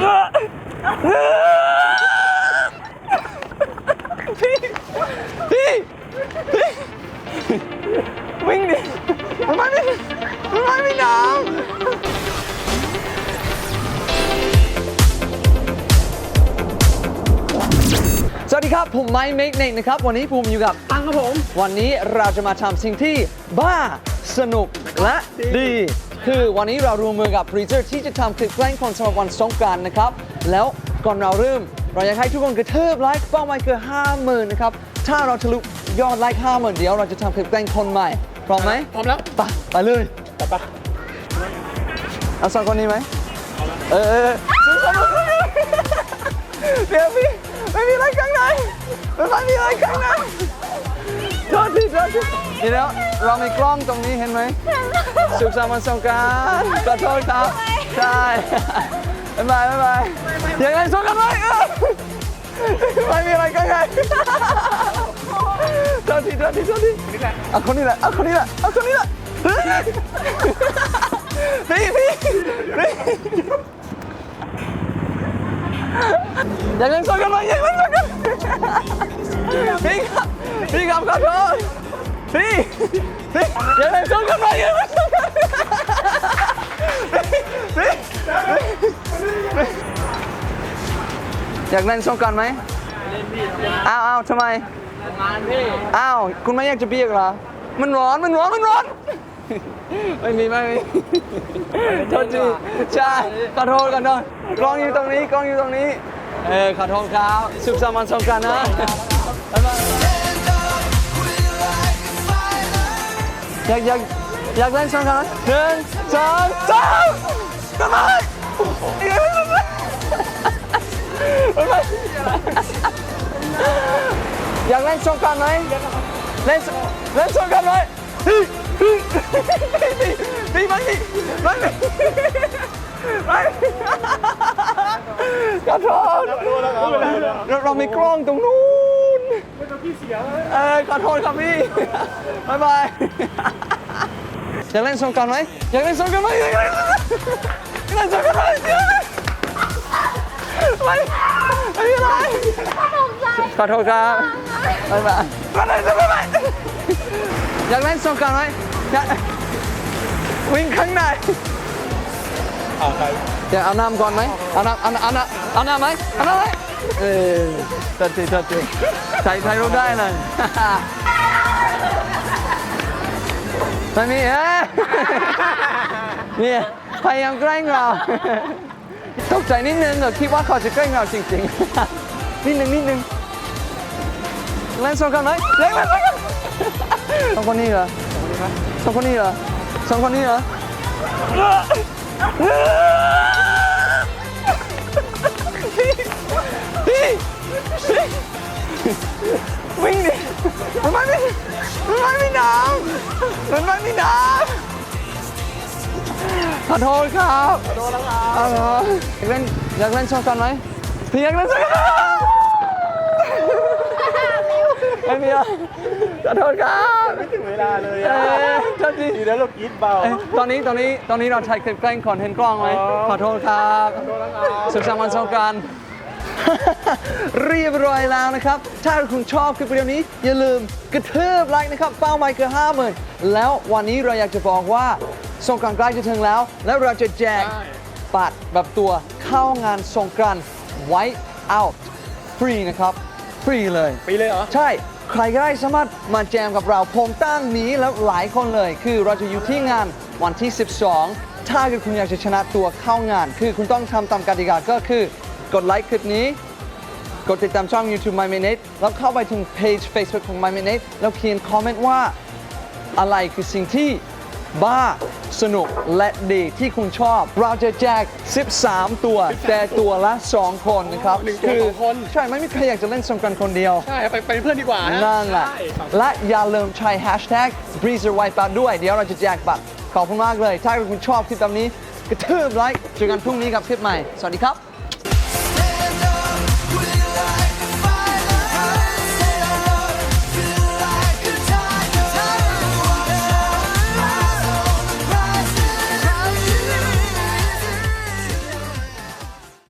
พี่พี่พี่วิ่งดิทำไมไม่ทำไมไม่น้ำสวัสดีครับ ผมไมค์เมกเนกนะครับ วันนี้ผมอยู่กับตังครับผม วันนี้เราจะมาทำสิ่งที่บ้าสนุกและดี คือวันนี้เรารวมมือกับ p r e a c h e r ที่จะทำคลิปแกล้งคนสำหรับวันสงกรานต์นะครับ แล้วก่อนเราเริ่ม เราอยากให้ทุกคนกระเทิบไลค์เป้าหมายคือ50,000นะครับถ้าเราทะลุยอดไลค์50,000เดี๋ยวเราจะทำคลิปแกล้งคนใหม่พร้อมไหมพร้อมแล้วไปไปเลยไปปะเอาสองคนนี้ไหมเออเออเดี๋ยวพี่ไม่มีอะไรข้างในไม่มีอะไรข้างใน โทษทีโทษทีเดี๋ยวเรามีกล้องตรงนี้เห็นไหมสุขสันต์วันสงกรานต์ขอโทษครับใช่บ๊ายบายบ๊ายบายยังไงสงกรานไหมเออไม่มีอะไรข้างในโทษทีโทษทีโทษทีเอาคนนี้แหละเอาคนนี้แหละเอาคนนี้แหละพี่พี่พี่อยากเล่นสงกรานไหมอยากเล่นสงกรานพี่ครับ พี่ครับขอโทษพี่พี่อยากเล่นสงกรานไหมอยากเล่นสงกรานพี่พี่อยากเล่นสงกรานไหมอ้าวอ้าวทำไมงานพี่อ้าวคุณไม่อยากจะเบียกเหรอ มันร้อนมันร้อนมันร้อน ไม่มีไม่มีโทษทีใช่ขอโทษกันหน่อยกล้องอยู่ตรงนี้กล้องอยู่ตรงนี้ เออขอโทษครับสุขสันต์วันสงกรานต์นะบ๊ายบาย อยากอยากอยากเล่นสงกรานต์ไหมหนึ่งสองสามทำไมอยากเล่นสงกรานไหมเล่นเล่นสงกรานไหมพี่พี่พี่พี่ไม่มีไม่มีไม่มีขอโทษเรามีกล้องตรงนู้น พี่เสียเลยเออขอโทษครับพี่บ๊ายบายอยากเล่นสงกรารไหมอยากเล่นสงกรารไหมอยากเล่นอยากเล่นสงกรารไหมไม่ไม่มีอะไรขอโทษครับบ๊ายบายมาเลยบ๊ายบายอยากเล่นสงกรารไหมอยากวิ่งข้างในอ่าใครอยากเอาน้ำก่อนไหมเอาน้ำเอาน้ำเอาน้ำเอาน้ำไหมเอาน้ำไหม เออตัดทีตัดทีถ่ายถ่ายรูปได้เลยไม่มีเอ้ยเนี่ยพยายามแกล้งเราตกใจนิดนึงอะคิดว่าเขาจะแกล้งเราจริงๆ นิดนึงนิดนึงเล่นสองคนไหมเล่นเล่นเล่นสองคนนี้เหรอสองคนนี้เหรอสองคนนี้เหรอ ขอโทษครับขอโทษแล้วครับอยากเล่นอยากเล่นชอบกันไหมพี่อยากเล่นชอบกันไม่มีอะขอโทษครับไม่ถึงเวลาเลยเอ้อะยโทษทีดีแล้วเรากินเบาเอ้ยตอนนี้ตอนนี้ตอนนี้เราถ่ายคลิปแกล้งก่อนเห็นกล้องไหมอ๋อขอโทษครับโดนแล้วครับสุขสันต์วันสงกรานต์เรียบร้อยแล้วนะครับ ถ้าคุณชอบคลิปวิดีโอนี้ อย่าลืมกระเทืบไลค์นะครับ เป้าหมายคือห้าหมื่นแล้ววันนี้เราอยากจะบอกว่า สงกรานต์ใกล้จะถึงแล้ว แล้วเราจะแจกบัตรแบบตัวเข้างานสงกรานต์ White Out ฟรีนะครับ ฟรีเลย ปีเลยเหรอ ใช่ ใครก็ได้สามารถมาแจมกับเราผมตั้งนี้แล้วหลายคนเลย คือเราจะอยู่ที่งานวันที่ 12 ถ้าเกิดคุณอยากจะชนะตัวเข้างาน คือคุณต้องทำตามกติกาก็คือกดไลค์คลิปนี้ กดติดตามช่อง YouTube My Minute แล้วเข้าไปถึงเพจ Facebook ของ My Minute แล้วเขียนคอมเมนต์ว่าอะไรคือสิ่งที่บ้า สนุกและดีที่คุณชอบ เราจะแจก 13 ตัว แต่ตัวละ 2 คนนะครับหนึ่งตัวสองคน ใช่ไม่มีใครอยากจะเล่นสงกรานต์คนเดียว ใช่ไปไปเป็นเพื่อนดีกว่านะนั่นแหละ ใช่ และอย่าลืมใช้ hashtag breezer white ด้วย เดี๋ยวเราจะแจกบัตรขอบคุณมากเลย ถ้าคุณชอบคลิปแบบนี้กระทืบไลค์เจอกันพรุ่งนี้กับคลิปใหม่ สวัสดีครับ